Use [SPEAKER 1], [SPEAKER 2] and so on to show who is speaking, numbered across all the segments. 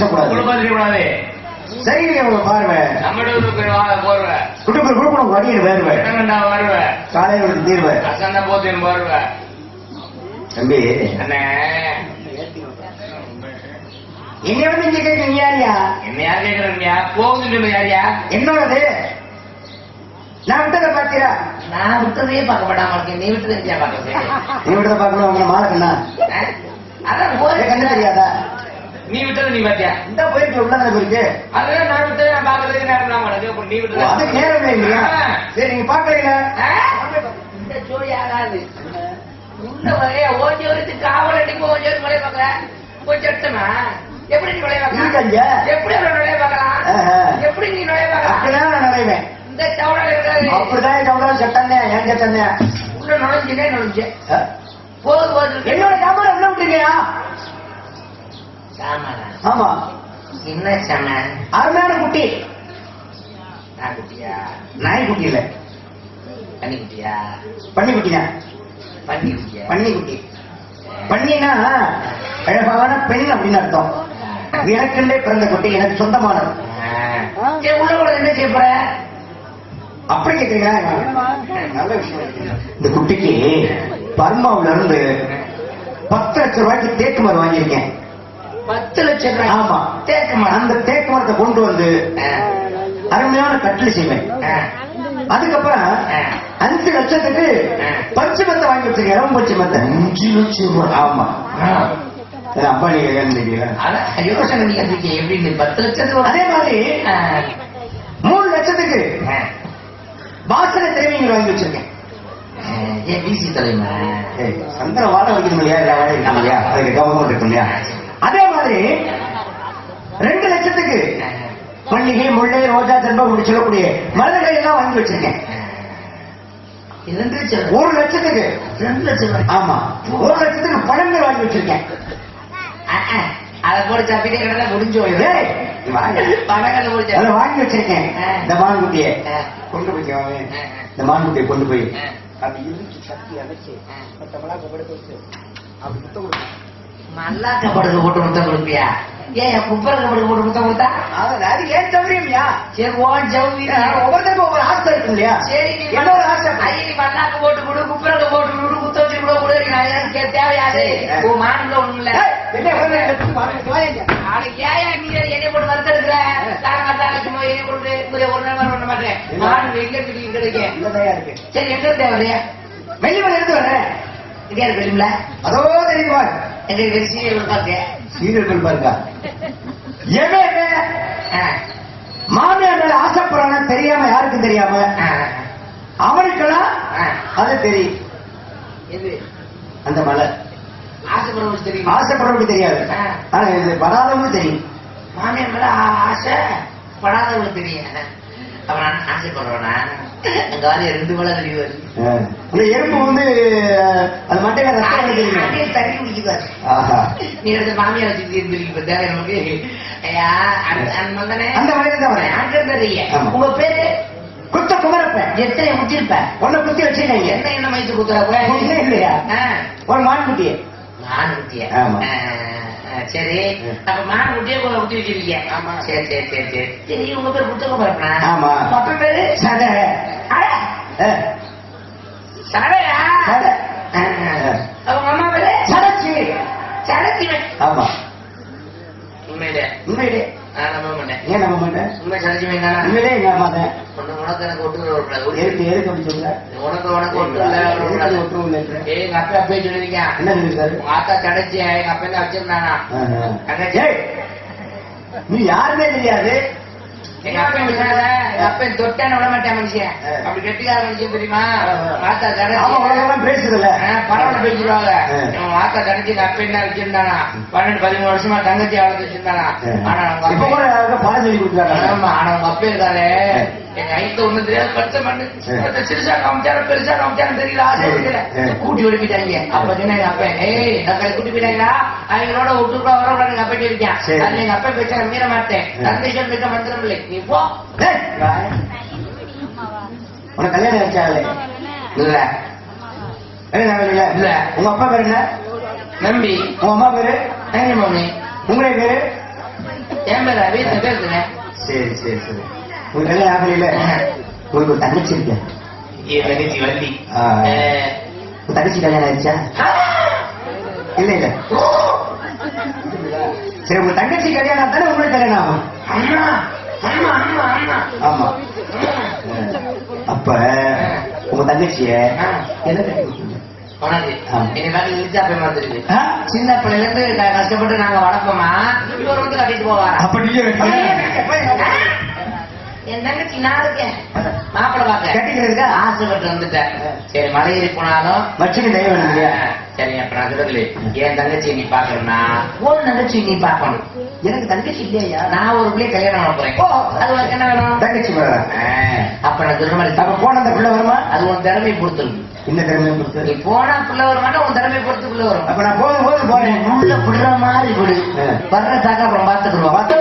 [SPEAKER 1] பேசக்கூடாது
[SPEAKER 2] குடும்பம்
[SPEAKER 1] சரிங்க உங்க பார்வை குடும்ப குடும்பம் வடியில் வேறுவை காலையில் தீர்வை.
[SPEAKER 2] அசந்த போத்தின் போர்வ
[SPEAKER 1] தம்பி.
[SPEAKER 2] அண்ணே.
[SPEAKER 1] இங்க வந்து இங்க கேட்க யாரியா
[SPEAKER 2] என்ன யார் கேக்குறீங்க போகுதுன்னு சொல்லு யாரியா
[SPEAKER 1] என்னோடது? நான் விட்டதை பாத்தீரா
[SPEAKER 2] நான் விட்டதையே பார்க்க மாட்டாம இருக்கேன் நீ விட்டதை பார்க்கறது
[SPEAKER 1] நீ விட்டதை பார்க்கணும் மாலை கண்ணா?
[SPEAKER 2] அதான்
[SPEAKER 1] கண்ணு தெரியாதா?
[SPEAKER 2] நீ விட்டது நீ பாத்தியா?
[SPEAKER 1] இந்த போயிட்டு உள்ளதான போயிருக்கு?
[SPEAKER 2] அதுதான் நான் விட்டதை நான் பார்க்கறதுக்கு நேரம் இருக்கு. அப்புறம் நீ விட்டது?
[SPEAKER 1] அதுக்கு நேரம் இல்லையா? சரி நீங்க பாக்கறீங்க?
[SPEAKER 2] இந்த ஜோடி ஆகாது. உள்ள வரைய ஓஞ்சி வரைச்சு காவல் அடிக்கும் ஓஞ்சி வரைக்கும் விளைய பாக்குற போய் செட்டுமா எப்படி நீ விளைய
[SPEAKER 1] இருக்காங்க.
[SPEAKER 2] பார்க்கலாம் எப்படி அவன் நுழைய பார்க்கலாம்?
[SPEAKER 1] ஆஹா.
[SPEAKER 2] எப்படி நீ நுழைய பார்க்கலாம்?
[SPEAKER 1] அப்படிதான் நான் நினைவேன்
[SPEAKER 2] இந்த சவுடா
[SPEAKER 1] அப்படிதான் கவனம் சட்டந்தே ஏன் சட்டந்தே
[SPEAKER 2] உள்ள நுழைஞ்சுனே நுழைஞ்சு போது போது
[SPEAKER 1] என்னோட கவனம் உள்ள விட்டுருக்கியா? ஆமா.
[SPEAKER 2] என்ன சாமான்
[SPEAKER 1] அருமையான குட்டி.
[SPEAKER 2] நான் குட்டியா
[SPEAKER 1] நாய் குட்டி இல்ல
[SPEAKER 2] பன்னி குட்டியா
[SPEAKER 1] பன்னி குட்டினா
[SPEAKER 2] பன்னி குட்டியா
[SPEAKER 1] பன்னி குட்டி பன்னினா அழகான பெண் அப்படின்னு அர்த்தம். எனக்குள்ளே பிறந்த குட்டி எனக்கு சொந்தமானது.
[SPEAKER 2] உள்ள என்ன செய்ய போற?
[SPEAKER 1] அப்படி கேக்குறீங்களா? நல்ல விஷயம். இந்த குட்டிக்கு பர்மாவுல இருந்து பத்து லட்சம் ரூபாய்க்கு தேக்கு மரம் வாங்கியிருக்கேன்.
[SPEAKER 2] பத்து லட்சம் ரூபாய்.
[SPEAKER 1] ஆமா.
[SPEAKER 2] தேக்க மாட்டேன்
[SPEAKER 1] அந்த தேக்கு மரத்தை கொண்டு வந்து அருமையான கட்டில் செய்வேன். அதுக்கப்புறம் அஞ்சு லட்சத்துக்கு பஞ்சு மத்தை வாங்கி வச்சிருக்கேன். இளம் பஞ்சு மத்தை அஞ்சு லட்சம் ரூபாய். ஆமா. அப்பா நீங்க
[SPEAKER 2] அதான் யோசனை நீங்க எப்படின்னு பத்து லட்சத்துக்கு
[SPEAKER 1] அதே மாதிரி. மூணு லட்சத்துக்கு. வாசனை திரைவீங்க வாங்கி வச்சிருக்கேன்.
[SPEAKER 2] ஏன் பிசி தலைமா?
[SPEAKER 1] சந்திர வாழ வைக்கணும் இல்லையா? இல்லையா? அதுக்கு கவர்மெண்ட் இருக்கும் இல்லையா? அதே மாதிரி ரெண்டு லட்சத்துக்கு மல்லிகை முல்லை ரோஜா செல்வம் அப்படி சொல்லக்கூடிய மலர்கள் எல்லாம் வாங்கி வச்சிருக்கேன்.
[SPEAKER 2] ரெண்டு லட்சம்.
[SPEAKER 1] ஒரு லட்சத்துக்கு.
[SPEAKER 2] ரெண்டு லட்சம்.
[SPEAKER 1] ஆமா. ஒரு லட்சத்துக்கு பழங்கள் வாங்கி வச்சிருக்கேன்.
[SPEAKER 2] அதை போட்டு சாப்பிட்டே கிடந்தா முடிஞ்சு
[SPEAKER 1] வாங்க. அதை வச்சிருக்கேன். இந்த மான்குட்டியை. கொண்டு போய் இந்த மான்குட்டியை கொண்டு போய். அப்படி இழுத்து சக்தி அடைச்சு மிளகா படுக்க வச்சு அப்படி.
[SPEAKER 2] மல்லாக்க படுக்க போட்டு முத்தம் கொடுப்பியா? ஏன் குப்பரக்க படுக்க போட்டு முத்தம் கொடுத்தா?
[SPEAKER 1] அது ஏன் சௌரியம்யா?
[SPEAKER 2] சரி ஓன் ஜவுரியா
[SPEAKER 1] ஒவ்வொருத்தருக்கும் ஒவ்வொரு ஆசை இருக்கும் இல்லையா?
[SPEAKER 2] சரி நீ
[SPEAKER 1] என்ன ஒரு ஆசை?
[SPEAKER 2] ஐய நீ மண்ணாக்கு போட்டு கொடு குப்பரக்க போட்டு கொடு குத்த வச்சு கூட கொடு நான் தேவையாது. உன் மாநில ஒண்ணும் இல்ல. நாளைக்கு ஏன் நீ என்னை போட்டு வறுத்தெடுக்கிற? என்னை போட்டு ஒரு பண்ண மாட்டேன். மாடு எங்க இருக்கு இருக்கு?
[SPEAKER 1] இருக்கு
[SPEAKER 2] சரி எங்க இருந்து வரையா
[SPEAKER 1] வெள்ளிமலை எடுத்து
[SPEAKER 2] இங்கே இருக்கு தெரியுமில
[SPEAKER 1] அதோ தெரியுமா
[SPEAKER 2] எங்க இருக்கு சீரியல்
[SPEAKER 1] பாருங்க. எவன்
[SPEAKER 2] ஆ,
[SPEAKER 1] மாமியார் மேல ஆசைப்படுறான்னு தெரியாம யாருக்கும் தெரியாம? அவனுக்கெல்லாம். அது தெரியும்.
[SPEAKER 2] எது?
[SPEAKER 1] அந்த மலை.
[SPEAKER 2] ஆசைப்படுறது தெரியுமா?
[SPEAKER 1] ஆசைப்படுறவனுக்கு தெரியாது. ஆனா இது படாதவனுக்கு தெரியும்.
[SPEAKER 2] மாமியார் மேல ஆசை படாதவங்களுக்கு தெரியும். அவன் ஆசைப்படுறவனா?
[SPEAKER 1] எறும்பு வந்து அது மட்டையில
[SPEAKER 2] தண்ணி குடிக்குவாரு. நீ எடுத்து மாமியார் வச்சு இருந்திருக்கு இப்ப தேவை நமக்கு ஐயா அந்த- அந்த
[SPEAKER 1] அந்த.
[SPEAKER 2] உங்க பேரு?
[SPEAKER 1] குத்த குமரப்ப.
[SPEAKER 2] எத்தனை முச்சிருப்ப
[SPEAKER 1] உன்னை குத்தி வச்சிருக்கீங்க.
[SPEAKER 2] என்ன என்ன மயிச்சு குத்துற
[SPEAKER 1] ஒண்ணுமே இல்லையா? ஒரு மான்குட்டியை.
[SPEAKER 2] மான் குட்டிய
[SPEAKER 1] ஆமா.
[SPEAKER 2] சரி. அப்ப மான் குட்டிய குத்தி வச்சிருக்கீங்க.
[SPEAKER 1] ஆமா.
[SPEAKER 2] சரி சரி சரி சரி. உங்க பேர் புத்தக பரப்பனா
[SPEAKER 1] ஆமா.
[SPEAKER 2] அப்ப பேரு?
[SPEAKER 1] சதை.
[SPEAKER 2] சடையா. அவங்க அம்மா பேரு?
[SPEAKER 1] சடைச்சி
[SPEAKER 2] சடத்திவன்
[SPEAKER 1] ஆமா.
[SPEAKER 2] உண்மையிலே.
[SPEAKER 1] உண்மையிலே.
[SPEAKER 2] நான் நம்ப மாட்டேன்.
[SPEAKER 1] ஏன் நம்ப மாட்டேன்?
[SPEAKER 2] உண்மை சடத்திவன் தானே
[SPEAKER 1] உண்மையிலே எங்க அம்மா தான்.
[SPEAKER 2] உனக்கு உனக்கு எனக்கு ஒட்டு ஒரு
[SPEAKER 1] எதுக்கு எதுக்கு அப்படி சொல்ற?
[SPEAKER 2] உனக்கு உனக்கு ஒட்டு இல்ல
[SPEAKER 1] எதுக்கு ஒட்டும் இல்லைன்ற?
[SPEAKER 2] ஏய் எங்க அப்பா
[SPEAKER 1] என்ன சொல்லிருக்காரு
[SPEAKER 2] உங்க ஆத்தா சடைச்சி எங்க அப்பா தான் வச்சிருந்தானா?
[SPEAKER 1] நீ யாருமே தெரியாது.
[SPEAKER 2] எங்க அப்பா சொன்னாங்க எங்க அப்பா தொட்டான விட மாட்டேன் மனுஷன். அப்படி கெட்டிக்கார மனுஷன் தெரியுமா. மாத்தா
[SPEAKER 1] உலகம் பேசுதுல்ல
[SPEAKER 2] பரவாயில்ல பேசிடுவாங்க. இவன் மாத்தா கடைச்சி எங்க அப்பா என்ன வச்சிருந்தானா? பன்னெண்டு பதிமூணு வருஷமா தங்கச்சி வளர்த்து வச்சிருந்தானா? ஆனா அவங்க அப்பா
[SPEAKER 1] சொல்லி
[SPEAKER 2] ஆமா ஆனா உங்க அப்பா இருக்காரு. எங்க ஐத்த ஒண்ணு தெரியாது பச்சை மண்ணு.
[SPEAKER 1] ஆ.
[SPEAKER 2] பச்சை சிறுசா காமிச்சாரு பெருசா காமிச்சாரு தெரியல ஆசை தெரியல.
[SPEAKER 1] ஆ.
[SPEAKER 2] கூட்டி ஒடுப்பிட்டாங்க அப்ப சொன்ன எங்க அப்பா? ஏய் நான் கூட்டி போயிட்டாங்களா? அவங்களோட விட்டுருக்கா வரக்கூடாது எங்க அப்பா சொல்லிருக்கேன்
[SPEAKER 1] சரி.
[SPEAKER 2] அதுல எங்க அப்பா பேச்ச மீற மாட்டேன். தந்தை சொல்லிட்ட மந்திரம் இல்லை. நீ போ.
[SPEAKER 1] ஏய், வா. உனக்கு கல்யாணம் ஆச்சாங்களே
[SPEAKER 2] இல்ல.
[SPEAKER 1] உங்க அப்பா பேரு என்ன?
[SPEAKER 2] நம்பி.
[SPEAKER 1] உங்க அம்மா பேரு?
[SPEAKER 2] நன்றி மம்மி
[SPEAKER 1] உங்களுடைய பேரு?
[SPEAKER 2] என் பேர் பேசுங்க
[SPEAKER 1] சரி சரி சரி. உங்க கல்யாணம் ஆகலையில. உங்களுக்கு ஒரு தங்கச்சி இருக்கு.
[SPEAKER 2] என் தங்கச்சி வள்ளி.
[SPEAKER 1] தங்கச்சி கல்யாணம் ஆயிடுச்சா? இல்ல இல்ல. சரி உங்க தங்கச்சி கல்யாணம் தானே உங்களுக்கு கல்யாணம் ஆகும்? ஆமா. அப்ப உங்க தங்கச்சிய என்ன?
[SPEAKER 2] உனக்கு? சின்ன பிள்ளைல இருந்து கஷ்டப்பட்டு நாங்க வளர்ப்போமா? இவர் வந்து கட்டிட்டு போவாரா?
[SPEAKER 1] அப்ப நீங்க?
[SPEAKER 2] என் தங்கச்சி நான் இருக்கேன் மாப்பிள்ள பாக்க
[SPEAKER 1] கட்டிக்கிறதுக்கா?
[SPEAKER 2] ஆசைப்பட்டு வந்துட்டேன். சரி மலை ஏறி போனாலும்
[SPEAKER 1] வச்சுக்க தெய்வம் இல்லையா
[SPEAKER 2] சரி அப்ப நான் சொல்லுது என் தங்கச்சி நீ பாக்கணும்னா உன் தங்கச்சி நீ பாக்கணும்
[SPEAKER 1] எனக்கு தங்கச்சி இல்லையா?
[SPEAKER 2] நான் ஒரு பிள்ளை கல்யாணம் பண்ண போறேன். அது உனக்கு என்ன வேணும்?
[SPEAKER 1] தங்கச்சி
[SPEAKER 2] அப்ப நான் சொல்ற மாதிரி
[SPEAKER 1] அப்ப போன அந்த பிள்ளை வருமா?
[SPEAKER 2] அது உன் திறமை பொறுத்துருக்கு
[SPEAKER 1] இந்த திறமையை
[SPEAKER 2] நீ
[SPEAKER 1] கொடுத்து
[SPEAKER 2] போனா பிள்ளை வர மாட்டா உன் திறமை பொறுத்து பிள்ளை வரும்.
[SPEAKER 1] அப்ப நான் போகும்போது போறேன்.
[SPEAKER 2] உள்ள விடுற மாதிரி விடு.
[SPEAKER 1] ஆ.
[SPEAKER 2] வர்ற தாக்க அப்புறம் பாத்துக்குருவோம்
[SPEAKER 1] பார்த்து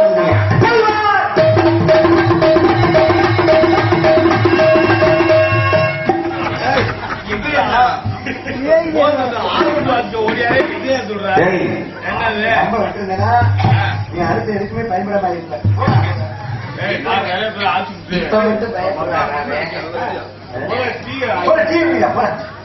[SPEAKER 1] நீ அடுத்து எதுக்குமே பயன்படாம இருப்ப.
[SPEAKER 2] இப்ப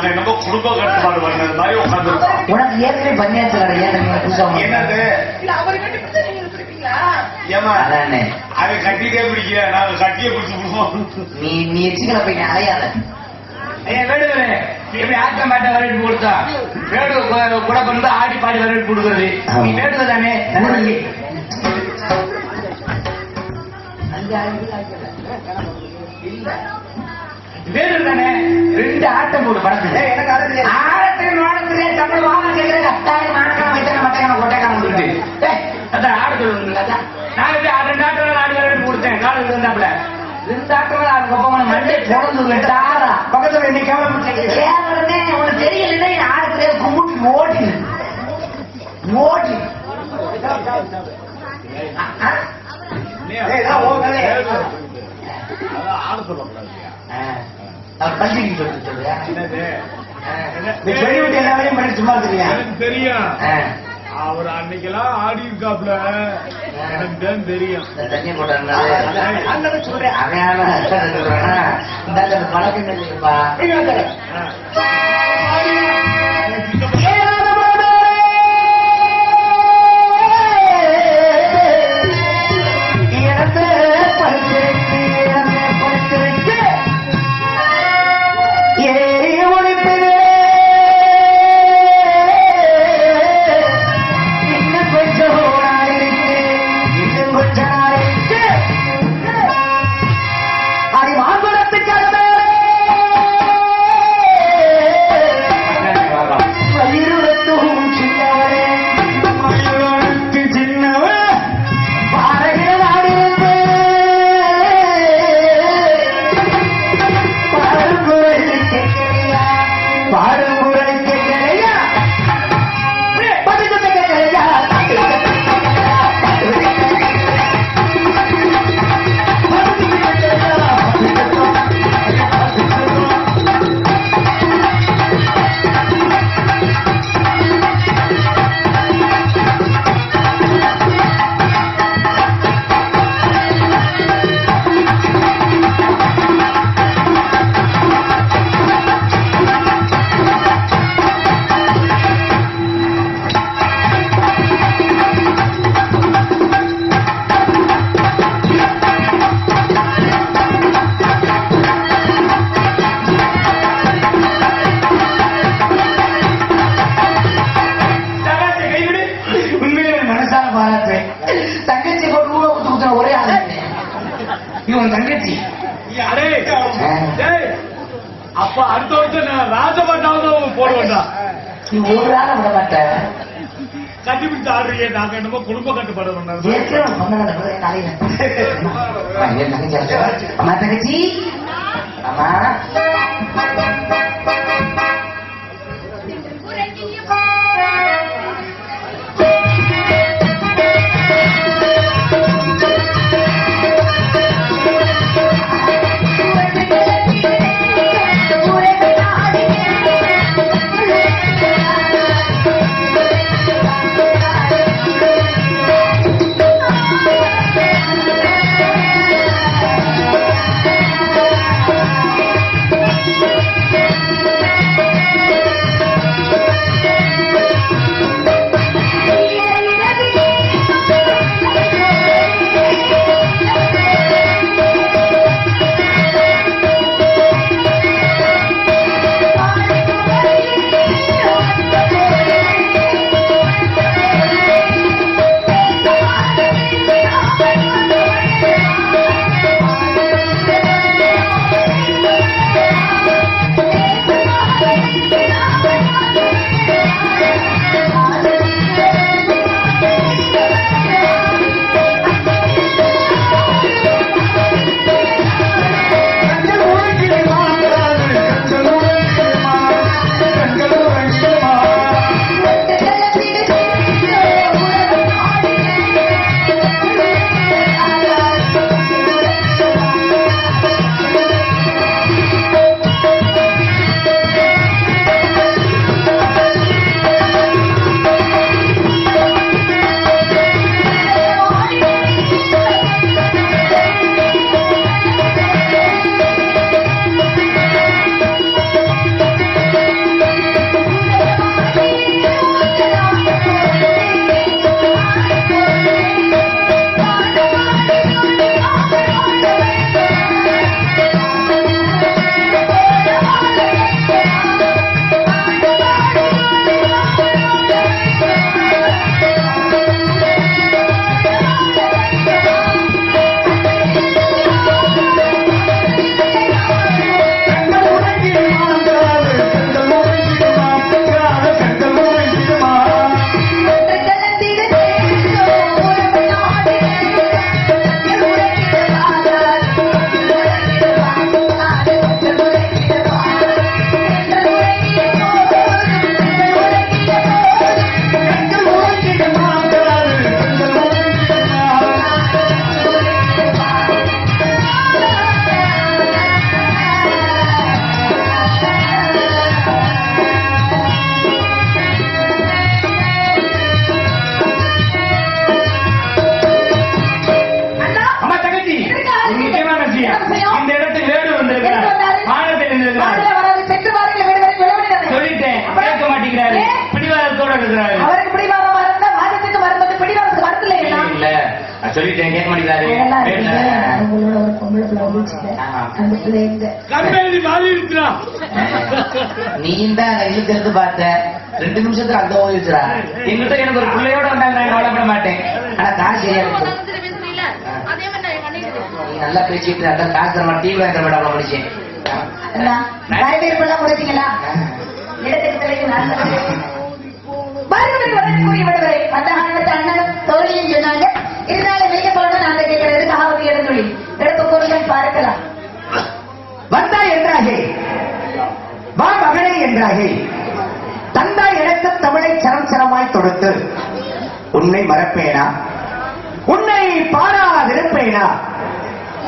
[SPEAKER 3] நாங்க என்னமோ குடும்ப கட்டுப்பாடு பண்ணது மாதிரி உட்காந்துருக்கோம்
[SPEAKER 2] உனக்கு ஏற்கனவே பண்ணியாச்சு நீங்க புதுசா
[SPEAKER 3] என்னது? ஏமா அவன் கட்டிட்டே பிடிக்கல நாங்க கட்டியே பிடிச்சு விடுவோம்
[SPEAKER 2] நீ நீ எச்சிக்கல போய் நீ அலையாத. ஐயா வேடுவரே எப்படி ஆட்ட மாட்ட வரவேற்பு கொடுத்தா வேடு கு- கூட வந்து ஆடி பாடி வரவேற்பு கொடுக்குறது நீ வேடுவ தானே?
[SPEAKER 1] நன்றி.
[SPEAKER 2] வேடு தானே ரெண்டு ஆட்டம் போடு படத்துல
[SPEAKER 1] ஏய், எனக்கு அது.
[SPEAKER 2] ஆடத்துக்கு நோடத்துக்கு தமிழ் வாங்க கேட்கறது கட்டாயம் மாட்டக்கான வைத்தன மட்டக்கான கொட்டைக்கான சொல்லிட்டு. அதான் ஆட சொல்லுங்க அதான் நான் எப்படி ஆறு ரெண்டு ஆட்டம் ஆடி வரவேற்பு கொடுத்தேன் காலேஜ் இருந்தாப்புல ரெண்டு ஆட்டம் அதுக்கப்புறம் மண்டே பிறந்து விட்டு ஆறா.
[SPEAKER 1] பக்கத்துல நீ கேவலப்பட்டு
[SPEAKER 2] கேவலமே உனக்கு தெரியலன்னா ஆடத்துல கும்பிட்டு ஓடி ஓடி.
[SPEAKER 1] ஏய், நான்.
[SPEAKER 3] அதான் ஆட சொல்லக்கூடாது
[SPEAKER 2] அவர் பள்ளிக்கு சொல்லிட்டு சொல்றியா?
[SPEAKER 1] எல்லா வேலையும் பண்ணி சும்மா இருக்கிறியா?
[SPEAKER 3] தெரியும். அவர் அன்னைக்கெல்லாம் ஆடி இருக்காப்ல எனக்கு தான் தெரியும்.
[SPEAKER 2] தண்ணி
[SPEAKER 1] அண்ணன் சொல்றேன்.
[SPEAKER 2] அவையான சொல்றேன்னா இந்த பழக்கம் இல்லைப்பா
[SPEAKER 4] ஆளை விட மாட்டேன்
[SPEAKER 5] கட்டி பிடிச்சு ஆடுறீங்க நாங்க என்னமோ குடும்ப கட்டுப்பாடு
[SPEAKER 4] இரு, தங்கச்சி அழைச்சு அங்க இழுக்கிறது பார்த்த ரெண்டு நிமிஷத்துல அந்த ஓடிச்சுடா எங்கிட்ட எனக்கு ஒரு பிள்ளையோட வந்தாங்க நான் கவலைப்பட மாட்டேன். ஆனா காசு சரியா இருக்கும் நல்லா பேசிட்டு நல்லா காசு தர மாட்டேன் டிவி வாங்க மாட்டேன் அவ்வளவு முடிச்சேன்
[SPEAKER 2] வரவேற்பெல்லாம் முடிச்சீங்களா இடத்துக்கு தலைக்கு நான் விடுவரை அந்த அண்ணன் தோழியும் சொன்னாங்க. இருந்தாலும் நீங்க சொல்லணும் நான் கேட்கிறது காவல் இடத்தொழி எடுத்து பொருள் பார்க்கலாம்.
[SPEAKER 1] வந்தா என்றாகே. வா மகனே என்றாகே. தந்தாய் எனக்கு தமிழை சரம் சரமாய் தொடுத்து. உன்னை மறப்பேனா? உன்னை பாராதிருப்பேனா?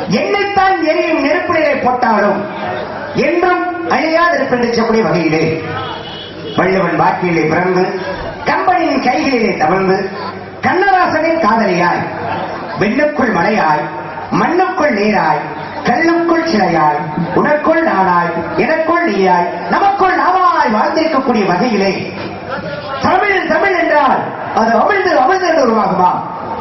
[SPEAKER 1] என்னைத்தான் எரியும் நெருப்பிலே போட்டாலும் என்றும் அழியாதிருப்பென்று சொல்லக்கூடிய வகையிலே. வள்ளுவன் வாக்கிலே பிறந்து கம்பனின் கைகளிலே தவழ்ந்து கண்ணராசனின் காதலியாய் வெண்ணுக்குள் மலையாய் மண்ணுக்குள் நீராய் கல்லுக்குள் சிலையாய் உனக்குள் நானாய் எனக்குள் நீயாய் நமக்கு நாமாய் வாழ்ந்திருக்கக்கூடிய வகையிலே தமிழ் தமிழ் என்றால் அது அமிழ்ந்து அமிழ்ந்து உருவாகுமா?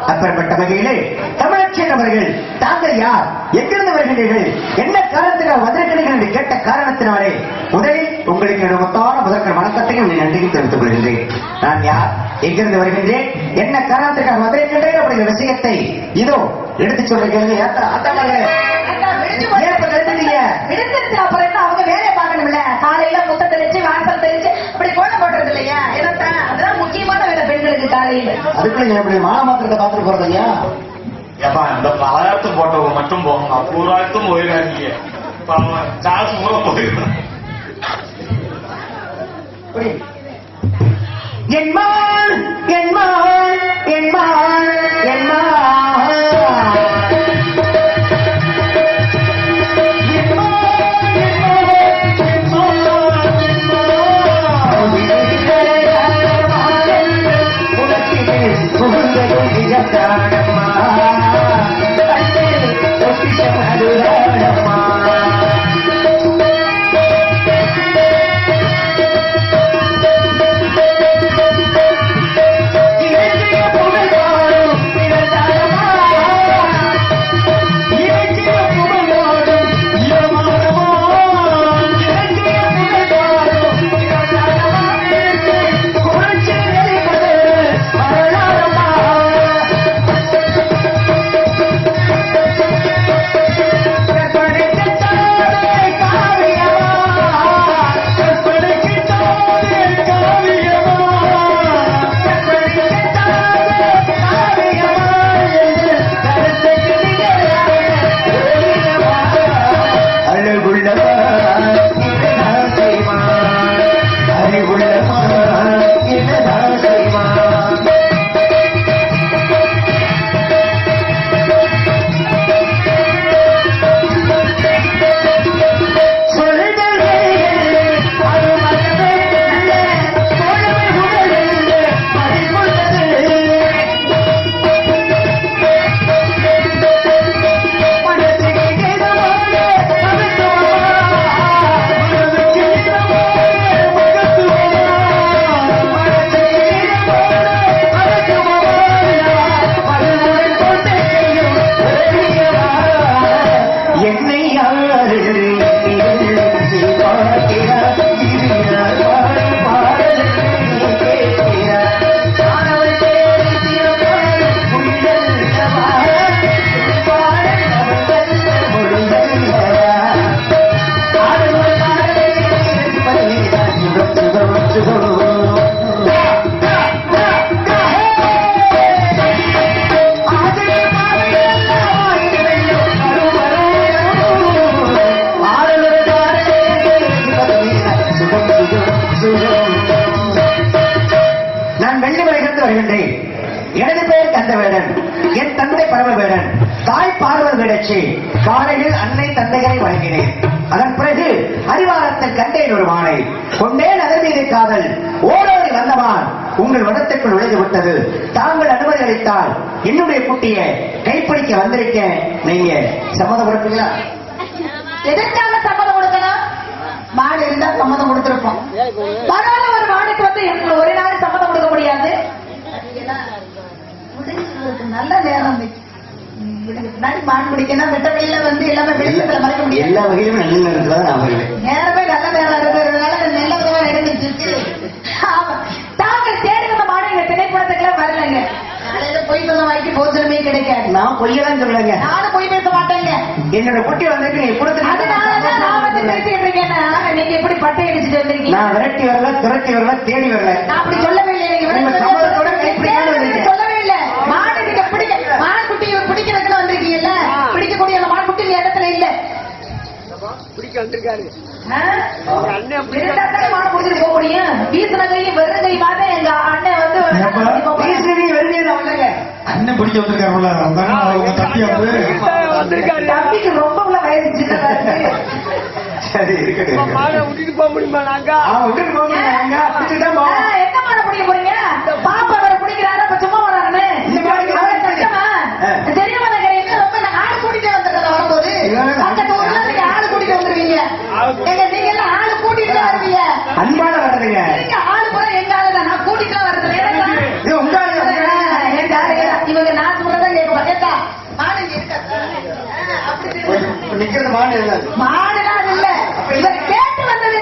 [SPEAKER 1] அப்பேற்பட்ட வகையிலே தமிழச்சியன் அவர்கள் தாங்கள் யார்? எங்கிருந்து வருகிறீர்கள் என்ன காரணத்தினால் வந்திருக்கிறீர்கள் என்று கேட்ட காரணத்தினாலே முதலில் உங்களுக்கு என்னுடைய மொத்தமான முதற்கர் வணக்கத்தையும் நன்றியும் தெரிவித்துக் கொள்கின்றேன். நான் யார்? எங்கிருந்து வருகின்றேன்? என்ன காரணத்திற்காக வந்திருக்கின்றேன்? அப்படிங்கிற விஷயத்தை இதோ எடுத்துச் சொல்லுகிறது ஆத்தா ஆத்தா அதுக்குள்ள நீ எப்படி மாலை மாத்திரத்தை பார்த்துட்டு போறது ஐயா?
[SPEAKER 3] ஏப்பா இந்த பலகாரத்து போட்டவங்க மட்டும் போங்க பூராத்தும் போயிடாதீங்க காசு போயிடும்?
[SPEAKER 1] என் மான் என் மான் என் மான் என் மான் இருந்து வருகின்றேன் எனது பெயர் கந்தவேடன் என் தந்தை பரமவேடன் தாய் பார்வல் வேடச்சி. காலையில் அன்னை தந்தைகளை வழங்கினேன் அதன் பிறகு அறிவாரத்தில் கண்டேன் ஒரு மானை கொண்டேன் அதன் மீது காதல். ஓடோடி வந்தவான். உங்கள் வடத்திற்குள் நுழைந்து விட்டது. தாங்கள் அனுமதி அளித்தால் என்னுடைய குட்டியை கைப்பிடிக்க வந்திருக்கேன் நீங்க சம்மதம் கொடுப்பீங்களா?
[SPEAKER 4] எதற்காக சம்மதம் கொடுக்கணும்? மாடு இருந்தா சம்மதம் கொடுத்திருப்போம் பரவாயில்ல ஒரு மாடுக்கு வந்து எனக்கு ஒரு நாள் சம்மதம் கொடுக்க முடியாது முடிஞ்சதுக்கு நல்ல நேரம் பின்னாடி மாடு பிடிக்கணும் வெட்ட வெளியில வந்து எல்லாமே வெளிச்சத்துல மறைக்க முடியாது.
[SPEAKER 1] எல்லா வகையிலும் நல்ல நேரத்துல தான் நான் வருவேன்
[SPEAKER 4] நேரமே நல்ல நேரம் இருக்கிறதுனால நல்ல விதமா எடுத்துச்சு. ஆமா. தாங்கள் தேடி வந்த மாடு எங்க திரைப்படத்துக்குலாம் வரலங்க. காலையில போய் சொன்ன வாய்க்கு போச்சனமே கிடைக்காது.
[SPEAKER 1] நான் பொய்யதான் சொல்லுங்க
[SPEAKER 4] நானும் போய் பேச மாட்டேங்க.
[SPEAKER 1] என்னோட குட்டி வந்திருக்கு நீ
[SPEAKER 4] அதனாலதான் நான் வந்து
[SPEAKER 1] கொடுத்து
[SPEAKER 4] பேசிட்டு இருக்கேன்னா நீங்க எப்படி பட்டை அடிச்சுட்டு வந்திருக்கீங்க?
[SPEAKER 1] நான் விரட்டி வரல துரட்டி வரல தேடி வரல.
[SPEAKER 4] அப்படி சொல்லவே இல்லை நீங்க
[SPEAKER 1] உங்க
[SPEAKER 4] விரட்டி
[SPEAKER 1] சம்மதத்தோட
[SPEAKER 4] வரல.
[SPEAKER 1] கைப்பிடிக்காம வந்திருக்கீங்க.
[SPEAKER 4] சொல்லவே இல்லை மாடு நீங்க பிடிக்க மாடுக்குட்டி வந்திருக்கீங்கல்ல பிடிக்கக்கூடிய அந்த மாடுக்குட்டி இந்த இடத்துல இல்ல. தானே மாடு பிடிச்சிட்டு போக முடியும். வீசுன கையும் வெறும் கை பார்த்தா எங்க அண்ணன் வந்து
[SPEAKER 6] ஏப்பா?
[SPEAKER 1] பேசுறீ வெறுமையா நான் வரலங்க
[SPEAKER 6] அண்ணன் பிடிக்க வந்திருக்காருல்ல அந்த அண்ணன் அவங்க தட்டி வந்து
[SPEAKER 4] தம்பிக்கு ரொம்ப உள்ள வயசு.
[SPEAKER 1] சரி இருக்கட்டும்.
[SPEAKER 7] விட்டுட்டு போக முடியுமா நாங்க?
[SPEAKER 1] ஆ, விட்டுட்டு போங்க அங்க பிடிச்சிட்டு தான்
[SPEAKER 4] ஆ,
[SPEAKER 1] போவோம்.
[SPEAKER 4] எந்த மாடை பிடிக்க போறீங்க பாப்பா வர பிடிக்கிறாரு அப்ப சும்மா வராங்கன்னு
[SPEAKER 1] இந்த மாடுக்கு
[SPEAKER 4] அவரை
[SPEAKER 1] தான்
[SPEAKER 4] சத்தமா
[SPEAKER 1] ஆ.
[SPEAKER 4] தெரியாம நகரீங்க ரொம்ப நான் ஆடு கூட்டிட்டு வந்துருக்கேன் ஆடு கூட்டிட்டு வந்துருவீங்க. எங்க நீங்க எல்லாம் ஆடு கூட்டிட்டு தான் வருவீங்க.
[SPEAKER 1] அன்பான வர்றதுங்க.
[SPEAKER 4] நீங்க ஆடு கூட எங்க ஆளு தான் நான் கூட்டிட்டு தான்
[SPEAKER 1] ஆளு, ஆளு.
[SPEAKER 4] ஆளு இவங்க நான் சொல்றதான் கேட்க கேட்டா மாடு
[SPEAKER 1] நிக்கிறது மாடு இல்ல.
[SPEAKER 4] மாடுலாம் அது இல்ல. இவர் கேட்டு வந்தது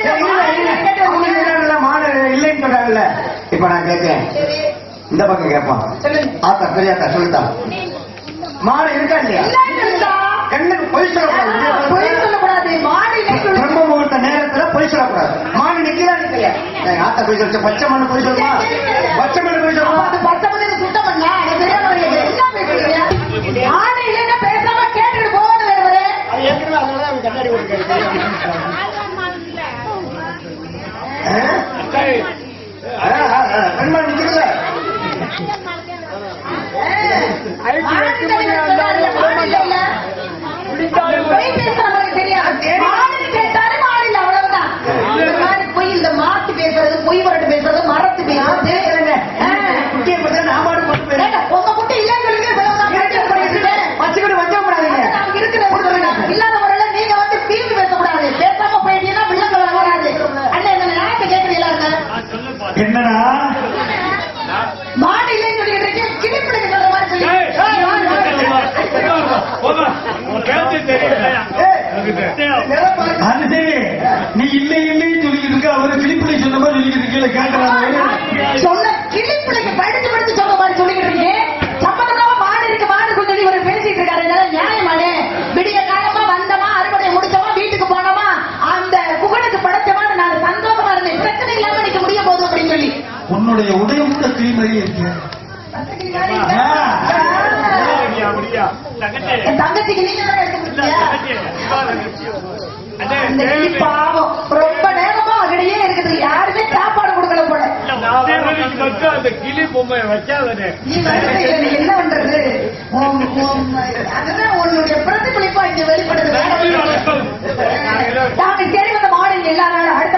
[SPEAKER 4] மாடு
[SPEAKER 1] இல்லைன்னு சொல்றாங்கல்ல. இப்ப நான் கேட்கிறேன் இந்த பக்கம் கேட்பான் ஆத்தா பெரியாத்தா சொல்லிட்டா மாடு இருக்கா இல்லையா? பொய் சொல்லக்கூடாது.
[SPEAKER 4] பொய் சொல்லக்கூடாது. மாடியிலே
[SPEAKER 1] பிரம்ம முகூர்த்த நேரத்துல பொய் சொல்லக்கூடாது. மாடி நிக்கிறா நிக்கல ஆத்த பொய்
[SPEAKER 4] கண்ணாடி
[SPEAKER 5] தங்கச்சிக்கு நீங்க ரொம்ப நேரமா அங்கடியே இருக்குது. யாருமே சாப்பாடு கொடுக்கல போல.
[SPEAKER 8] அந்த கிளி பொம்மையை வச்சாதே
[SPEAKER 5] என்ன பண்றது? அதுதான் உன்னுடைய பிறந்து இங்க வெளிப்படுது. நாங்க தேடி வந்த மாடல் எல்லா நாளும் அடுத்த